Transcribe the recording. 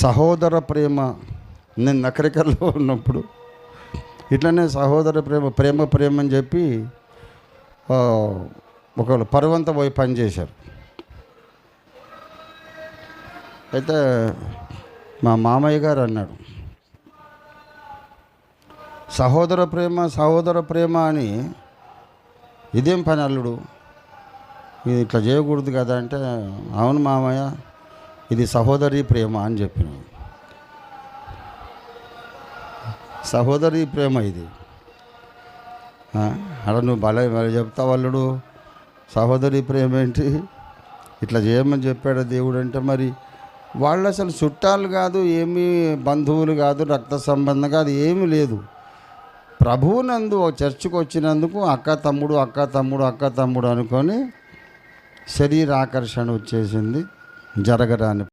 సహోదర ప్రేమ. నేను నకరికల్లో ఉన్నప్పుడు ఇట్లనే సహోదర ప్రేమ ప్రేమ ప్రేమ అని చెప్పి ఒకళ్ళు పరువంత పోయి పనిచేశారు అయితే మా మామయ్య గారు అన్నాడు సహోదర ప్రేమ సహోదర ప్రేమ అని ఇదేం పని అల్లుడు? ఇది ఇట్లా చేయకూడదు కదా అంటే అవును మామయ్య ఇది సహోదరి ప్రేమ అని చెప్పిన. సహోదరి ప్రేమ ఇది. అలా అక్కడ నువ్వు భలే భలే చెప్తా అల్లుడు? సహోదరి ప్రేమ ఏంటి? ఇట్లా చేయమని చెప్పాడు దేవుడు అంటే మరి వాళ్ళు అసలు చుట్టాలు కాదు ఏమీ బంధువులు కాదు రక్త సంబంధం కాదు ఏమీ లేదు. ప్రభువునందు చర్చికి వచ్చినందుకు అక్క తమ్ముడు అక్క తమ్ముడు అక్క తమ్ముడు అనుకొని శరీరాకర్షణ వచ్చేసింది. జరగరాని